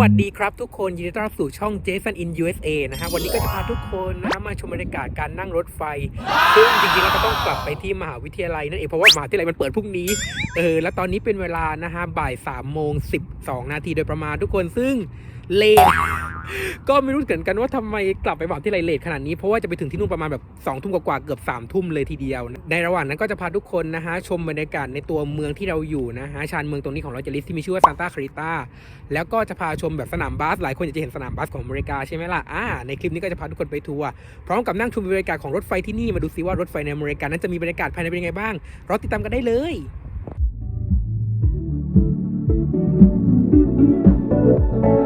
วัสดีครับทุกคนยินดีต้อนรับสู่ช่อง Jason in USA นะฮะวันนี้ก็จะพาทุกคนนะฮะมาชมบรรยากาศการนั่งรถไฟ ซึ่งจริงๆเราจะต้องกลับไปที่มหาวิทยาลัยนั่นเองเพราะว่ามหาวิทยาลัยมันเปิดพรุ่งนี้เออแล้วตอนนี้เป็นเวลานะฮะบ่าย3โมงสินาทีโดยประมาณทุกคนซึ่งเลน ก็ไม่รู้เหมือนกันว่าทำไมกลับไปมหาวิทยาลัยเลทขนาดนี้ เพราะว่าจะไปถึงที่นู่นประมาณแบบ2ทุ่มกว่าเกือบ3ทุ่มเลยทีเดียว ในระหว่างนั้นก็จะพาทุกคนนะฮะชมบรรยากาศในตัวเมืองที่เราอยู่นะฮะชานเมืองตรงนี้ของลอสแอนเจลิสที่มีชื่อว่าซานตาคาริต้าแล้วก็จะพาชมแบบสนามบาสหลายคนอยากจะเห็นสนามบาสของอเมริกาใช่ไหมล่ะอ่าในคลิปนี้ก็จะพาทุกคนไปทัวร์พร้อมกับนั่งชมบรรยากาศของรถไฟที่นี่มาดูซิว่ารถไฟในอเมริกานั้นจะมีบรรยากาศภายในเป็นยังไงบ้างรอติดตามกันได้เลยเอ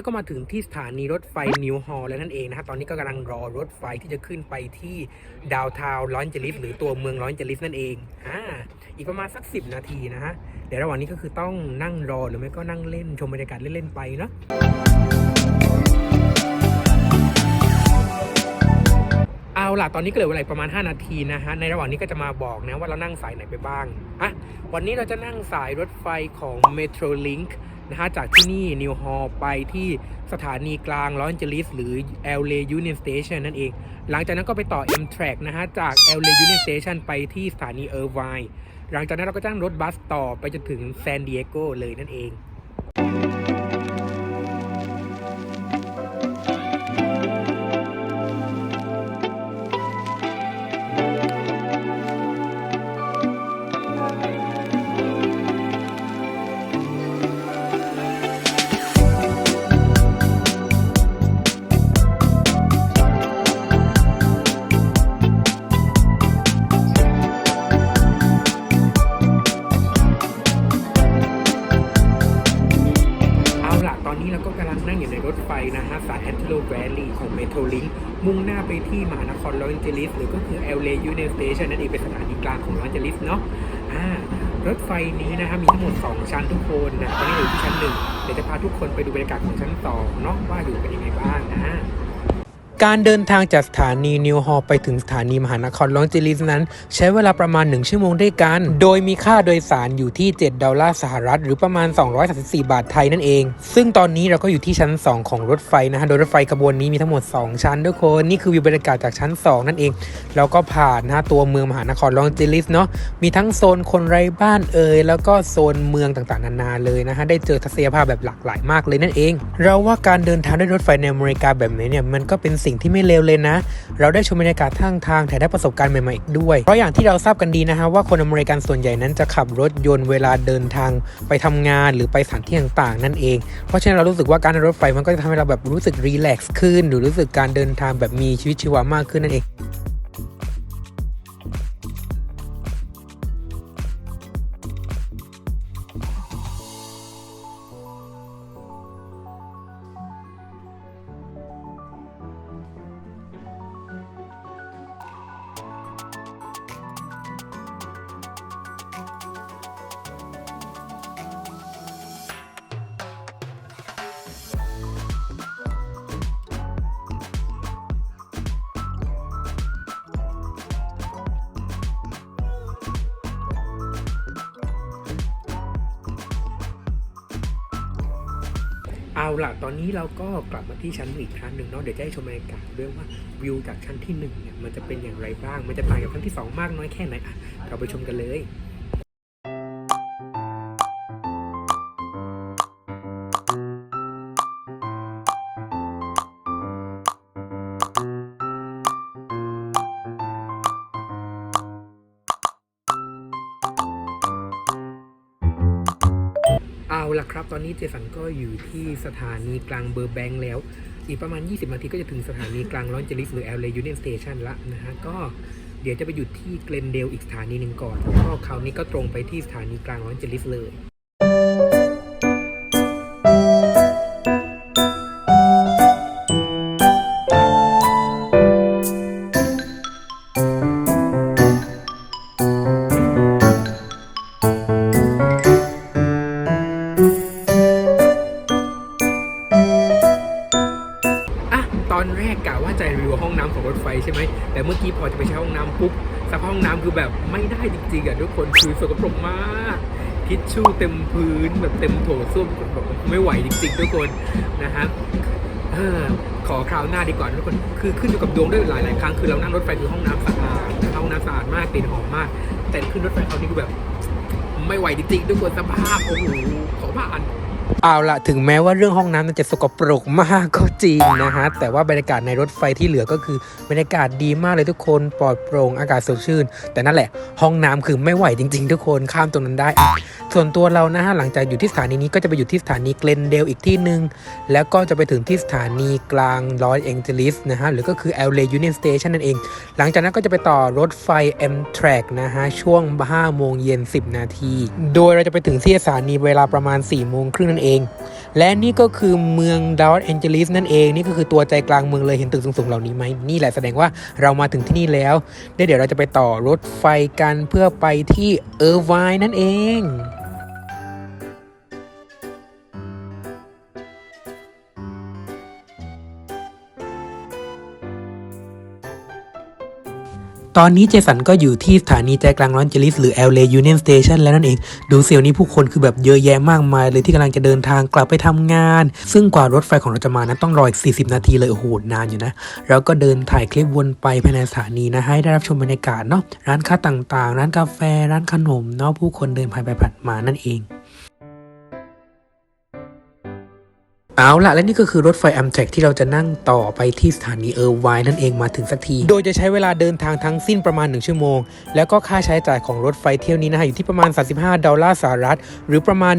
เราก็มาถึงที่สถานีรถไฟนิวฮอลแล้วนั่นเองนะฮะตอนนี้ก็กำลังรอรถไฟที่จะขึ้นไปที่ดาวทาวลอนเจลิสหรือตัวเมืองลอนเจลิสนั่นเองอ่าอีกประมาณสัก 10 นาทีนะฮะเดี๋ยวระหว่างนี้ก็คือต้องนั่งรอหรือไม่ก็นั่งเล่นชมบรรยากาศเล่นๆไปเนาะเอาล่ะตอนนี้ก็เหลือเวลาประมาณ 5 นาทีนะฮะในระหว่างนี้ก็จะมาบอกนะว่าเรานั่งสายไหนไปบ้างอะวันนี้เราจะนั่งสายรถไฟของ Metrolink นะฮะจากที่นี่นิวฮอลไปที่สถานีกลางลอสแอนเจลิส หรือ LA Union Station นั่นเอง หลังจากนั้นก็ไปต่อ M-Track นะฮะจาก LA Union Station ไปที่สถานี Irvine หลังจากนั้นเราก็จ้างรถบัสต่อไปจนถึงซานดิเอโกเลยนั่นเอง ที่มหานครลอสแอนเจลิสหรือก็คือ LA Union Station นั่นเองเป็นสถานีกลางของลอสแอนเจลิสเนาะอ่ารถไฟนี้นะฮะมีทั้งหมด 2 ชั้นทุกคนนะตอนนี้อยู่ที่ชั้นหนึ่งเดี๋ยวจะพาทุกคนไปดูบรรยากาศของชั้นสองเนาะว่าอยู่เป็นยังไงบ้างนะ การเดินทางจากสถานีนิวฮอลไปถึงสถานีมหานครลอสแอนเจลิสนั้น ใช้เวลาประมาณ 1 ชั่วโมงด้วยกัน โดยมีค่าโดยสารอยู่ที่ 7 ดอลลาร์สหรัฐ หรือประมาณ 234 บาทไทยนั่นเอง ซึ่งตอนนี้เราก็อยู่ที่ชั้น 2 ของรถไฟนะฮะ โดยรถไฟขบวนนี้มีทั้งหมด 2 ชั้นทุกคน นี่คือวิวบรรยากาศจากชั้น 2 นั่นเอง แล้วก็ผ่านนะฮะตัวเมืองมหานครลอสแอนเจลิสเนาะ มีทั้งโซนคนไร้บ้านเอ่ย แล้วก็โซนเมืองต่างๆ นานาเลยนะฮะ ได้เจอทัศนียภาพแบบหลากหลายมากเลยนั่นเอง เราว่าการเดินทางด้วยรถไฟในอเมริกาแบบนี้เนี่ย มันก็เป็นสิ่งที่ไม่เลวเลยนะ เราได้ชมบรรยากาศทางทางแถมได้ประสบการณ์ใหม่ๆอีกด้วย เพราะอย่างที่เราทราบกันดีนะฮะว่าคนอเมริกันส่วนใหญ่นั้นจะขับรถยนต์เวลาเดินทางไปทำงานหรือไปสถานที่ต่างๆ นั่นเอง เพราะฉะนั้นเรารู้สึกว่าการนั่งรถไฟมันก็จะทำให้เราแบบรู้สึกรีแลกซ์ขึ้น หรือรู้สึกการเดินทางแบบมีชีวิตชีวามากขึ้นนั่นเอง เอาล่ะ ตอนนี้เราก็กลับมาที่ชั้นอีกครั้งหนึ่งเนาะ เดี๋ยวจะให้ชมบรรยากาศด้วยว่าวิวจากชั้นที่หนึ่งเนี่ยมันจะเป็นอย่างไรบ้าง มันจะต่างจากชั้นที่สองมากน้อยแค่ไหนอะเราไปชมกันเลย ละครับ ตอนนี้เจสันก็อยู่ที่สถานีกลางเบอร์แบงค์แล้ว อีกประมาณ 20 นาทีก็จะถึงสถานีกลางลอนเจลิสหรือแอลเลยูเนียนสเตชันละนะฮะ ก็เดี๋ยวจะไปหยุดที่เกลนเดลอีกสถานีหนึ่งก่อนแล้วก็คราวนี้ก็ตรงไปที่สถานีกลางลอนเจลิสเลย ตอนแรกกะว่าใช่ไหมแต่เมื่อกี้พอจะไปใช้ห้องน้ำปุ๊บสภาพห้องน้ำคือแบบไม่ได้จริงๆอะทุกคนคือสกปรกมากทิชชู่เต็มพื้นแบบเต็มโถส้วมแบบไม่ไหวจริงๆทุกคนนะฮะเอขอคราวหน้าดีกว่าทุกคน คือขึ้นอยู่กับดวงด้วยหลายๆครั้งคือเรานั่งรถไฟคือห้องน้ำสะอาดห้องน้ำสะอาดมากกลิ่นหอมมาก แต่ขึ้นรถไฟคราวนี้คือแบบ ไม่ไหวจริงๆทุกคนสภาพโอ้โหขอผ่าน เอาละถึงแม้ว่าเรื่องห้องน้ำมันจะสกปรกมากก็จริงนะฮะ แต่ว่าบรรยากาศในรถไฟที่เหลือก็คือบรรยากาศดีมากเลยทุกคนปลอดโปร่งอากาศสดชื่น แต่นั่นแหละ ห้องน้ำคือไม่ไหวจริง ๆ ทุกคนข้ามตรงนั้นได้ ส่วนตัวเรานะฮะหลังจากอยู่ที่สถานีนี้ก็จะไปอยู่ที่สถานีเกลนเดลอีกที่หนึ่งแล้วก็จะไปถึงที่สถานีกลางลอสแองเจลิสนะฮะหรือก็คือ LA Union Station นั่นเอง หลังจากนั้นก็จะไปต่อรถไฟ M-Track นะฮะช่วง5โมงเย็น10 นาที โดยเราจะไปถึงที่สถานีเวลาประมาณ4โมงครึ่งนั่นเองและนี่ก็คือเมืองดอสแองเจลิสนั่นเอง นี่ก็คือตัวใจกลางเมืองเลยเห็นตึกสูงๆเหล่านี้ไหมนี่แหละแสดงว่าเรามาถึงที่นี่แล้วเดี๋ยวเดี๋ยวเราจะไปต่อรถไฟกันเพื่อไปที่เออร์ไวน์นั่นเอง ตอนนี้เจสันก็อยู่ที่สถานีใจกลางลอสแองเจลิสหรือ LA Union Station แล้วนั่นเอง ดูเซลนี้ผู้คนคือแบบเยอะแยะมากมายเลยที่กำลังจะเดินทางกลับไปทำงาน ซึ่งกว่ารถไฟของเราจะมานั้นต้องรออีก 40 นาทีเลย โอ้โห นานอยู่นะเราก็เดินถ่ายคลิปวนไปภายในสถานีนะ ให้ได้รับชมบรรยากาศเนาะ ร้านค้าต่างๆ ร้านกาแฟ ร้านขนมเนาะ ผู้คนเดินผ่านไปผ่านมานั่นเอง เอาละและนี่ก็คือรถไฟ Amtrak ที่เราจะนั่งต่อไปที่สถานีเออร์ไวน์นั่นเองมาถึงสักที โดยจะใช้เวลาเดินทางทั้งสิ้นประมาณ 1 ชั่วโมง แล้วก็ค่าใช้จ่ายของรถไฟเที่ยวนี้นะฮะอยู่ที่ประมาณ 35 ดอลลาร์สหรัฐ หรือประมาณ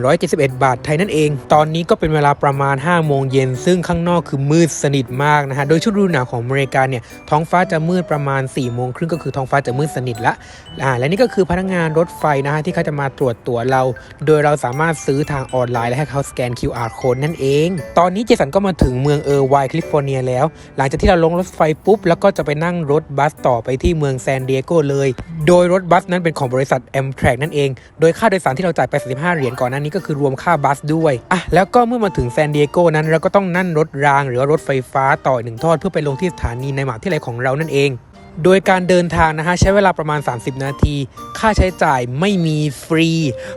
1,171 บาทไทยนั่นเอง ตอนนี้ก็เป็นเวลาประมาณ 5 โมงเย็น ซึ่งข้างนอกคือมืดสนิทมากนะฮะโดยชุดฤดูหนาวของอเมริกาเนี่ยท้องฟ้าจะมืดประมาณ4โมงครึ่งก็คือท้องฟ้าจะมืดสนิทละอ่าและนี่ก็คือพนักงานรถไฟนะฮะที่เขาจะมาตรวจตั๋วเรา โดยเราสามารถซื้อทางออนไลน์และให้เขาสแกน QR code นั่นเอง ตอนนี้เจสันก็มาถึงเมืองเออร์ไวน์แคลิฟอร์เนียแล้ว หลังจากที่เราลงรถไฟปุ๊บ แล้วก็จะไปนั่งรถบัสต่อไปที่เมืองแซนดิเอโกเลย โดยรถบัสนั้นเป็นของบริษัท Amtrak นั่นเอง โดยค่าโดยสารที่เราจ่ายไป35เหรียญก่อนหน้านี้ก็คือรวมค่าบัสด้วยอะแล้วก็เมื่อมาถึงแซนดิเอโกนั้นเราก็ต้องนั่งรถรางหรือรถไฟฟ้าต่ออีกหนึ่งทอดเพื่อไปลงที่สถานีในหมหาวิทยาลัยของเรานั่นเองโดยการเดินทางนะฮะใช้เวลาประมาณ 30 นาที ค่าใช้จ่ายไม่มีฟรี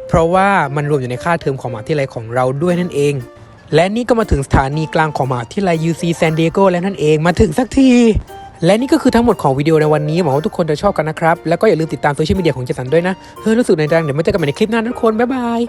เพราะว่ามันรวมอยู่ในค่าเทอมของมหาวิทยาลัยของเราด้วยนั่นเอง และนี่ก็มาถึงสถานีกลางของมหาวิทยาลัย UC San Diego แล้วนั่นเองมาถึงสักที และนี่ก็คือทั้งหมดของวิดีโอในวันนี้หวังว่าทุกคนจะชอบกันนะครับ แล้วก็อย่าลืมติดตามโซเชียลมีเดียของเจสันด้วยนะ เฮ้ยรู้สึกในดังเดี๋ยวมาเจอกันใหม่ในคลิปหน้านะทุกคน บ๊ายบาย